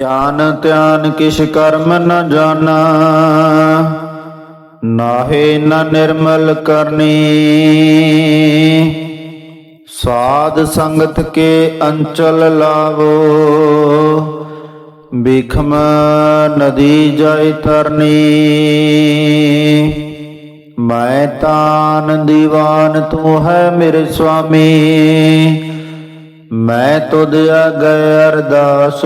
ਧਿਆਨ ਧਿਆਨ ਕਿਛ ਕਰਮ ਨ ਜਾਣਾ, ਨਾਹੇ ਨ ਨਿਰਮਲ ਕਰਨੀ। ਸਾਧ ਸੰਗਤ ਕੇ ਅੰਚਲ ਲਾਵੋ ਬਿਖਮ ਨਦੀ ਜਾਇ ਤਰਨੀ ਮੈਂ ਤਾਨ ਦੀਵਾਨ ਤੂੰ ਹੈ ਮੇਰੇ ਸੁਆਮੀ ਮੈਂ ਤੁਧ ਅਗੈ ਅਰਦਾਸ,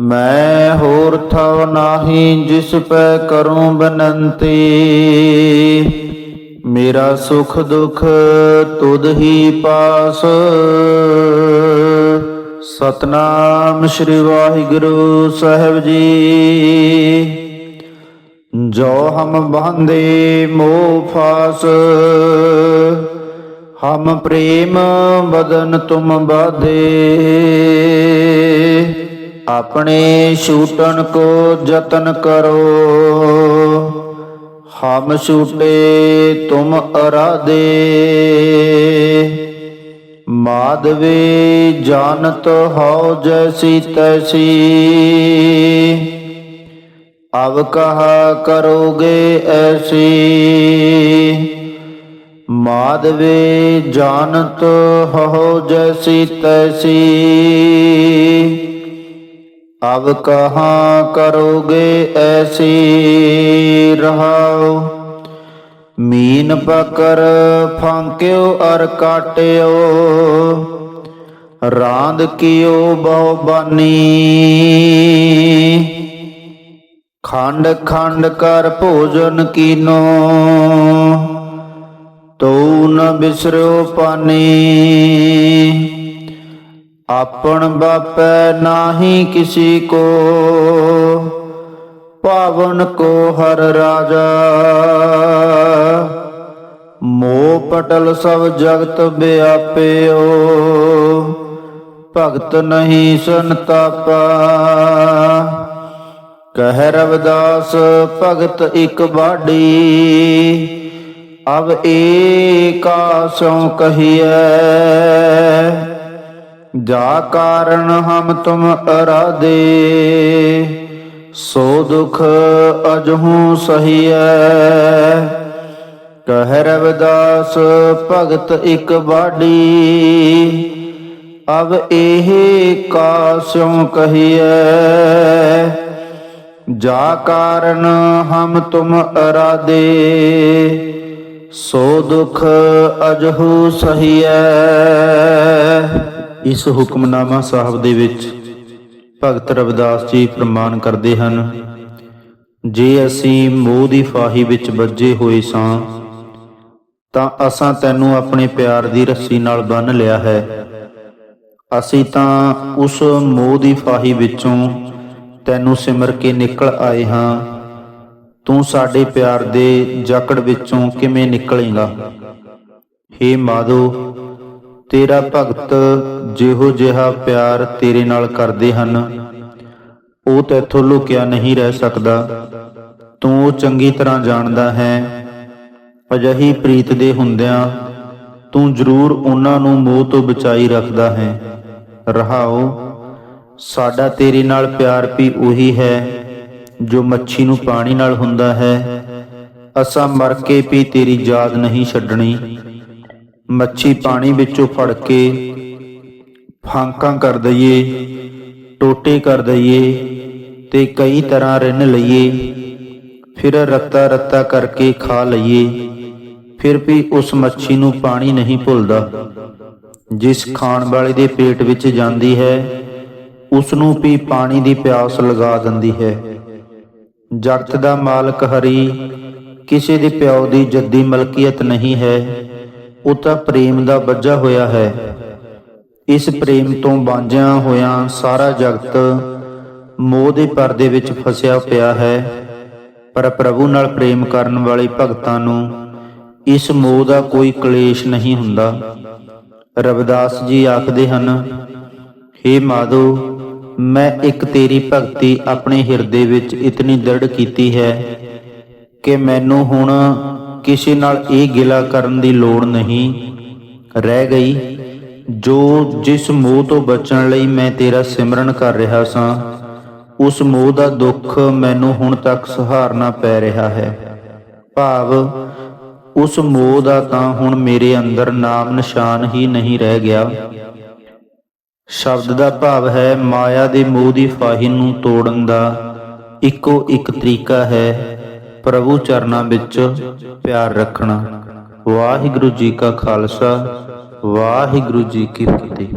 ਮੈਂ ਹੋਰ ਥਵ ਨਾਹੀ ਜਿਸ ਪੈ ਕਰੂੰ ਬਨੰਤੀ। ਮੇਰਾ ਸੁਖ ਦੁਖ ਤੁਧ ਹੀ ਪਾਸ। ਸਤਨਾਮ ਸ੍ਰੀ ਵਾਹਿਗੁਰੂ ਸਾਹਿਬ ਜੀ। ਜੋ ਹਮ ਬੰਦੇ ਮੋਹ ਫਾਸ ਹਮ ਪ੍ਰੇਮ ਬਦਨ ਤੁਮ ਬਾਧੇ ਆਪਣੇ ਛੂਟਣ ਕੋ ਯਤਨ ਕਰੋ। ਹਮ ਛੂਟੇ ਤੁਮ ਅਰਾਧੇ। ਮਾਧਵੇ ਜਾਣਤ ਹਉ ਜੈਸੀ ਤੈਸੀ। ਅਬ ਕਹਾ ਕਰੋਗੇ ਐਸੀ। ਮਾਧਵੇ ਜਾਣਤ ਹੋ ਜੈਸੀ ਤੈਸੀ। ਅਬ ਕਹਾ ਕਰੋਗੇ ਐਸੀ ਰਹਾਓ ਮੀਨ ਪਕਰ ਫਾਂਕਿਓ ਅਰ ਕਾਟਿਓ। ਰਾਂਦ ਕੀਓ ਬਹੁ ਬਾਨੀ। ਖੰਡ ਖੰਡ ਕਰ ਭੋਜਨ ਕੀਨੋ। ਤੋ ਨ ਬਿਸਰਿਓ ਪਾਨੀ ਆਪਣ ਬਾਪੈ ਨਾਹੀ ਕਿਸੀ ਕੋ, ਪਾਵਨ ਕੋ ਹਰ ਰਾਜਾ। ਮੋਹ ਪਟਲ ਸਭ ਜਗਤ ਵਿਆਪਿਓ ਭਗਤ ਨਹੀਂ ਸੰਤਾਪਾ। ਕਹਿ ਰਵਦਾਸ, ਭਗਤ ਇਕ ਬਾੜੀ ਅਬ ਏਕਾ ਸੋ ਕਹੀਐ। ਜਾ ਕਾਰਨ ਹਮ ਤੁਮ ਅਰਾਦੇ ਸੋ ਦੁਖ ਅਜਹੂ ਸਹੀਐ। ਕਹਿ ਰਵਿਦਾਸ, ਭਗਤ ਇਕ ਬਾੜੀ ਅਬ ਇਹ ਕਾ ਸਿਉ ਕਹੀਐ। ਜਾ ਕਾਰਨ ਹਮ ਤੁਮ ਅਰਾਦੇ ਸੋ ਦੁਖ ਅਜਹੂ ਸਹੀਐ। ਇਸ ਹੁਕਮਨਾਮਾ ਸਾਹਿਬ ਦੇ ਵਿੱਚ ਭਗਤ ਰਵਿਦਾਸ ਜੀ ਪ੍ਰਮਾਨ ਕਰਦੇ ਹਨ, ਜੇ ਅਸੀਂ ਮੋਹ ਦੀ ਫਾਹੀ ਵਿੱਚ ਵੱਜੇ ਹੋਏ ਸਾਂ, ਤਾਂ ਅਸਾਂ ਤੈਨੂੰ ਆਪਣੇ ਪਿਆਰ ਦੀ ਰੱਸੀ ਨਾਲ ਬੰਨ ਲਿਆ ਹੈ। ਅਸੀਂ ਤਾਂ ਉਸ ਮੋਹ ਦੀ ਫਾਹੀ ਵਿੱਚੋਂ ਤੈਨੂੰ ਸਿਮਰ ਕੇ ਨਿਕਲ ਆਏ ਹਾਂ। ਤੂੰ ਸਾਡੇ ਪਿਆਰ ਦੇ ਜਕੜ ਵਿੱਚੋਂ ਕਿਵੇਂ ਨਿਕਲੇਗਾ? ਹੇ ਮਾਧੋ, ਤੇਰਾ ਭਗਤ ਜਿਹੋ ਜਿਹਾ ਪਿਆਰ ਤੇਰੇ ਨਾਲ ਕਰਦੇ ਹਨ। ਉਹ ਤੇਥੋਂ ਲੁਕਿਆ ਨਹੀਂ ਰਹਿ ਸਕਦਾ। ਤੂੰ ਉਹ ਚੰਗੀ ਤਰ੍ਹਾਂ ਜਾਣਦਾ ਹੈ। ਅਜਹੀ ਪ੍ਰੀਤ ਦੇ ਹੁੰਦਿਆਂ ਤੂੰ ਜ਼ਰੂਰ ਉਹਨਾਂ ਨੂੰ ਮੋਹ ਤੋਂ ਬਚਾਈ ਰੱਖਦਾ ਹੈ। ਰਹਾਓ, ਸਾਡਾ ਤੇਰੇ ਨਾਲ ਪਿਆਰ ਵੀ ਉਹੀ ਹੈ। ਜੋ ਮੱਛੀ ਨੂੰ ਪਾਣੀ ਨਾਲ ਹੁੰਦਾ ਹੈ, ਅਸਾਂ ਮਰ ਕੇ ਵੀ ਤੇਰੀ ਯਾਦ ਨਹੀਂ ਛੱਡਣੀ। ਮੱਛੀ ਪਾਣੀ ਵਿੱਚੋਂ ਫੜ ਕੇ ਫਾਂਕਾਂ ਕਰ ਦਈਏ, ਟੋਟੇ ਕਰ ਦਈਏ ਤੇ ਕਈ ਤਰ੍ਹਾਂ ਰਿੰਨ ਲਈਏ, ਫਿਰ ਰੱਤਾ ਰੱਤਾ ਕਰਕੇ ਖਾ ਲਈਏ, ਫਿਰ ਵੀ ਉਸ ਮੱਛੀ ਨੂੰ ਪਾਣੀ ਨਹੀਂ ਭੁੱਲਦਾ। ਜਿਸ ਖਾਣ ਵਾਲੇ ਦੇ ਪੇਟ ਵਿੱਚ ਜਾਂਦੀ ਹੈ, ਉਸ ਨੂੰ ਵੀ ਪਾਣੀ ਦੀ ਪਿਆਸ ਲਗਾ ਦਿੰਦੀ ਹੈ। ਜਗਤ ਦਾ ਮਾਲਕ ਹਰੀ, ਕਿਸੇ ਦੇ ਪਿਓ ਦੀ ਜੱਦੀ ਮਲਕੀਅਤ ਨਹੀਂ ਹੈ, ਉਹ ਤਾਂ ਪ੍ਰੇਮ ਦਾ ਵੱਜਾ ਹੋਇਆ ਹੈ। ਇਸ ਪ੍ਰੇਮ ਤੋਂ ਵਾਂਝਿਆ ਹੋਇਆ ਸਾਰਾ ਜਗਤ ਮੋਹ ਦੇ ਪਰਦੇ ਵਿੱਚ ਫਸਿਆ ਪਿਆ ਹੈ। ਪਰ ਪ੍ਰਭੂ ਨਾਲ ਪ੍ਰੇਮ ਕਰਨ ਵਾਲੇ ਭਗਤਾਂ ਨੂੰ ਇਸ ਮੋਹ ਦਾ ਕੋਈ ਕਲੇਸ਼ ਨਹੀਂ ਹੁੰਦਾ। ਰਵਿਦਾਸ ਜੀ ਆਖਦੇ ਹਨ हे ਮਾਧੋ ਮੈਂ ਇੱਕ ਤੇਰੀ ਭਗਤੀ ਆਪਣੇ ਹਿਰਦੇ ਵਿੱਚ ਇਤਨੀ ਦ੍ਰਿੜ ਕੀਤੀ ਹੈ ਕਿ ਮੈਨੂੰ ਹੁਣ ਕਿਸੇ ਨਾਲ ਇਹ ਗਿਲਾ ਕਰਨ ਦੀ ਲੋੜ ਨਹੀਂ। ਰਹਿ ਗਈ, ਜੋ ਜਿਸ ਮੋਹ ਤੋਂ ਬਚਣ ਲਈ ਮੈਂ ਤੇਰਾ ਸਿਮਰਨ ਕਰ ਰਿਹਾ ਸਾਂ, ਉਸ ਮੋਹ ਦਾ ਦੁੱਖ ਮੈਨੂੰ ਹੁਣ ਤੱਕ ਸਹਾਰਨਾ ਪੈ ਰਿਹਾ ਹੈ। ਭਾਵ, ਉਸ ਮੋਹ ਦਾ ਤਾਂ ਹੁਣ ਮੇਰੇ ਅੰਦਰ ਨਾਮ ਨਿਸ਼ਾਨ ਹੀ ਨਹੀਂ ਰਹਿ ਗਿਆ। ਸ਼ਬਦ ਦਾ ਭਾਵ ਹੈ ਮਾਇਆ ਦੇ ਮੋਹ ਦੀ ਫਾਹੀ ਨੂੰ ਤੋੜਨ ਦਾ। ਇੱਕੋ ਇੱਕ ਤਰੀਕਾ ਹੈ ਪ੍ਰਭੂ ਚਰਨਾਂ ਵਿੱਚ ਪਿਆਰ ਰੱਖਣਾ। ਵਾਹਿਗੁਰੂ ਜੀ ਕਾ ਖਾਲਸਾ, ਵਾਹਿਗੁਰੂ ਜੀ ਕੀ ਫਤਿਹ।